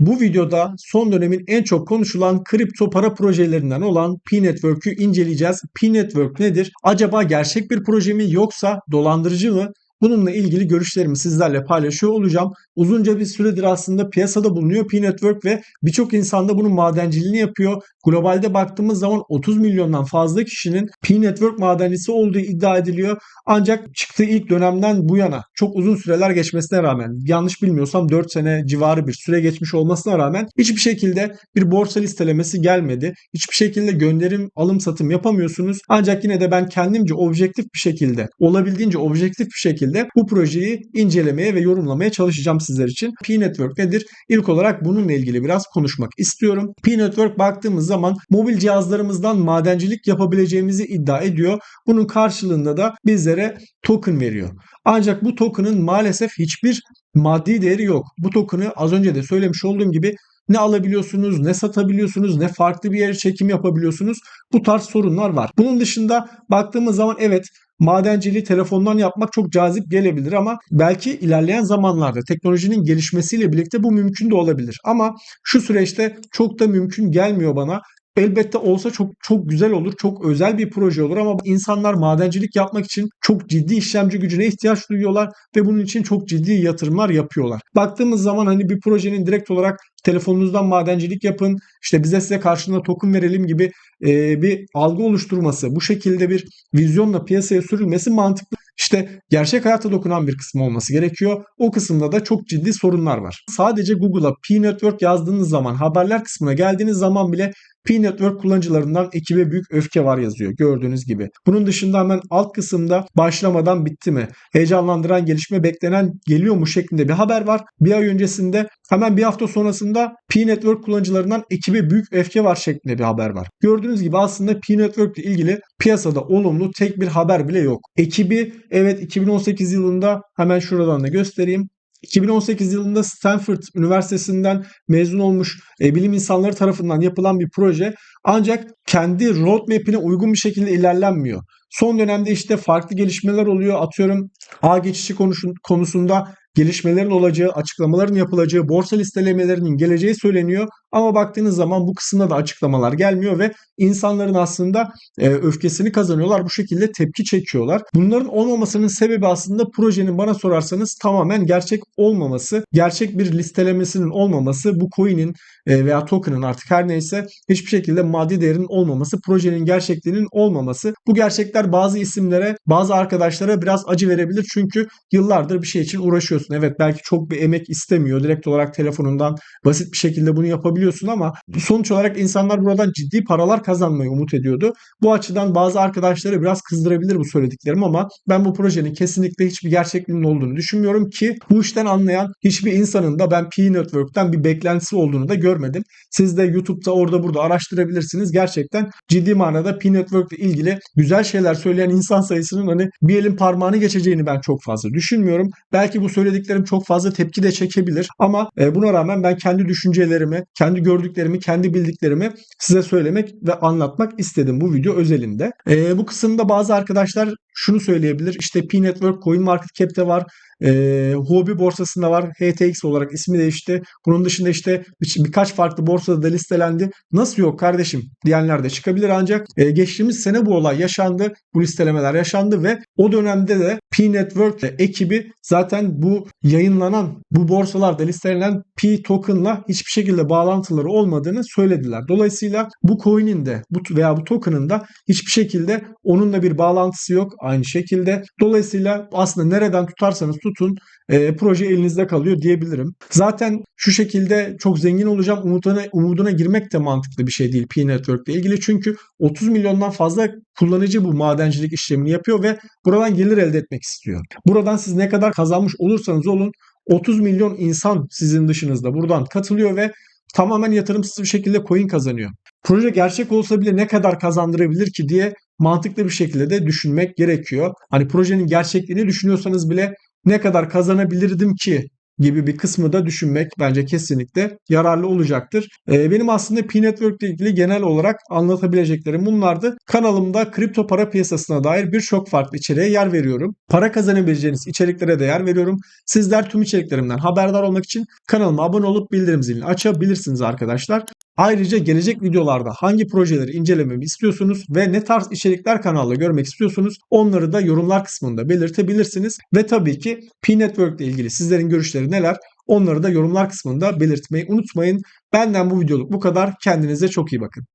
Bu videoda son dönemin en çok konuşulan kripto para projelerinden olan P-Network'ü inceleyeceğiz. P-Network nedir? Acaba gerçek bir proje mi yoksa dolandırıcı mı? Bununla ilgili görüşlerimi sizlerle paylaşıyor olacağım. Uzunca bir süredir aslında piyasada bulunuyor P-Network ve birçok insan da bunun madenciliğini yapıyor. Globalde baktığımız zaman 30 milyondan fazla kişinin P-Network madencisi olduğu iddia ediliyor. Ancak çıktığı ilk dönemden bu yana çok uzun süreler geçmesine rağmen yanlış bilmiyorsam 4 sene civarı bir süre geçmiş olmasına rağmen hiçbir şekilde bir borsa listelemesi gelmedi. Hiçbir şekilde gönderim alım satım yapamıyorsunuz. Ancak yine de ben kendimce objektif bir şekilde olabildiğince objektif bir şekilde bu projeyi incelemeye ve yorumlamaya çalışacağım sizler için. P-Network nedir? İlk olarak bununla ilgili biraz konuşmak istiyorum. P-Network baktığımız zaman mobil cihazlarımızdan madencilik yapabileceğimizi iddia ediyor. Bunun karşılığında da bizlere token veriyor. Ancak bu token'ın maalesef hiçbir maddi değeri yok. Bu token'ı az önce de söylemiş olduğum gibi ne alabiliyorsunuz, ne satabiliyorsunuz, ne farklı bir yere çekim yapabiliyorsunuz. Bu tarz sorunlar var. Bunun dışında baktığımız zaman evet madenciliği telefondan yapmak çok cazip gelebilir ama belki ilerleyen zamanlarda teknolojinin gelişmesiyle birlikte bu mümkün de olabilir. Ama şu süreçte çok da mümkün gelmiyor bana. Elbette olsa çok çok güzel olur, çok özel bir proje olur ama insanlar madencilik yapmak için çok ciddi işlemci gücüne ihtiyaç duyuyorlar ve bunun için çok ciddi yatırımlar yapıyorlar. Baktığımız zaman hani bir projenin direkt olarak telefonunuzdan madencilik yapın, işte bize size karşılığında token verelim gibi e, bir algı oluşturması, bu şekilde bir vizyonla piyasaya sürülmesi mantıklı. İşte gerçek hayata dokunan bir kısmı olması gerekiyor. O kısımda da çok ciddi sorunlar var. Sadece Google'a P-Network yazdığınız zaman haberler kısmına geldiğiniz zaman bile P-Network kullanıcılarından ekibe büyük öfke var yazıyor gördüğünüz gibi. Bunun dışında hemen alt kısımda başlamadan bitti mi? Heyecanlandıran gelişme beklenen geliyor mu şeklinde bir haber var. Bir ay öncesinde hemen bir hafta sonrasında P-Network kullanıcılarından ekibe büyük öfke var şeklinde bir haber var. Gördüğünüz gibi aslında P-Network ile ilgili piyasada olumlu tek bir haber bile yok. Ekibi evet 2018 yılında hemen şuradan da göstereyim. 2018 yılında Stanford Üniversitesi'nden mezun olmuş e, bilim insanları tarafından yapılan bir proje ancak kendi roadmap'ine uygun bir şekilde ilerlenmiyor. Son dönemde işte farklı gelişmeler oluyor. Atıyorum ağ geçişi konusunda gelişmelerin olacağı, açıklamaların yapılacağı, borsa listelemelerinin geleceği söyleniyor. Ama baktığınız zaman bu kısımda da açıklamalar gelmiyor ve insanların aslında e, öfkesini kazanıyorlar. Bu şekilde tepki çekiyorlar. Bunların olmamasının sebebi aslında projenin bana sorarsanız tamamen gerçek olmaması, gerçek bir listelemesinin olmaması, bu coin'in e, veya token'ın artık her neyse hiçbir şekilde maddi değerinin olmaması, projenin gerçekliğinin olmaması. Bu gerçekler bazı isimlere, bazı arkadaşlara biraz acı verebilir. Çünkü yıllardır bir şey için uğraşıyorsun. Evet belki çok bir emek istemiyor. Direkt olarak telefonundan basit bir şekilde bunu yapabiliyorsun ama sonuç olarak insanlar buradan ciddi paralar kazanmayı umut ediyordu. Bu açıdan bazı arkadaşları biraz kızdırabilir bu söylediklerim ama ben bu projenin kesinlikle hiçbir gerçekliğinin olduğunu düşünmüyorum ki bu işten anlayan hiçbir insanın da ben P Network'ten bir beklentisi olduğunu da görmedim. Siz de YouTube'da orada burada araştırabilirsiniz. Gerçekten ciddi manada P Network ile ilgili güzel şeyler söyleyen insan sayısının hani bir elin parmağını geçeceğini ben çok fazla düşünmüyorum. Belki bu söylediklerim çok fazla tepki de çekebilir ama e, buna rağmen ben kendi düşüncelerimi, kendi gördüklerimi, kendi bildiklerimi size söylemek ve anlatmak istedim bu video özelinde. E, bu kısımda bazı arkadaşlar şunu söyleyebilir. İşte P Network Coin Market Cap'te var. E, Huobi borsasında var. HTX olarak ismi değişti. Bunun dışında işte bir, birkaç farklı borsada da listelendi. Nasıl yok kardeşim diyenler de çıkabilir ancak e, geçtiğimiz sene bu olay yaşandı. Bu listelemeler yaşandı ve o dönemde de P Network ekibi zaten bu yayınlanan bu borsalarda listelenen P token'la hiçbir şekilde bağlantıları olmadığını söylediler. Dolayısıyla bu coin'in de bu veya bu token'ın da hiçbir şekilde onunla bir bağlantısı yok aynı şekilde. Dolayısıyla aslında nereden tutarsanız tutun e, proje elinizde kalıyor diyebilirim. Zaten şu şekilde çok zengin olacağım umuduna, umuduna girmek de mantıklı bir şey değil P Network ile ilgili. Çünkü 30 milyondan fazla kullanıcı bu madencilik işlemini yapıyor ve buradan gelir elde etmek istiyor. Buradan siz ne kadar kazanmış olursanız olun 30 milyon insan sizin dışınızda buradan katılıyor ve tamamen yatırımsız bir şekilde coin kazanıyor. Proje gerçek olsa bile ne kadar kazandırabilir ki diye mantıklı bir şekilde de düşünmek gerekiyor. Hani projenin gerçekliğini düşünüyorsanız bile ne kadar kazanabilirdim ki gibi bir kısmı da düşünmek bence kesinlikle yararlı olacaktır. Ee, benim aslında P-Network ile ilgili genel olarak anlatabileceklerim bunlardı. Kanalımda kripto para piyasasına dair birçok farklı içeriğe yer veriyorum. Para kazanabileceğiniz içeriklere de yer veriyorum. Sizler tüm içeriklerimden haberdar olmak için kanalıma abone olup bildirim zilini açabilirsiniz arkadaşlar. Ayrıca gelecek videolarda hangi projeleri incelememi istiyorsunuz ve ne tarz içerikler kanalda görmek istiyorsunuz onları da yorumlar kısmında belirtebilirsiniz. Ve tabii ki P-Network ile ilgili sizlerin görüşleri neler onları da yorumlar kısmında belirtmeyi unutmayın. Benden bu videoluk bu kadar. Kendinize çok iyi bakın.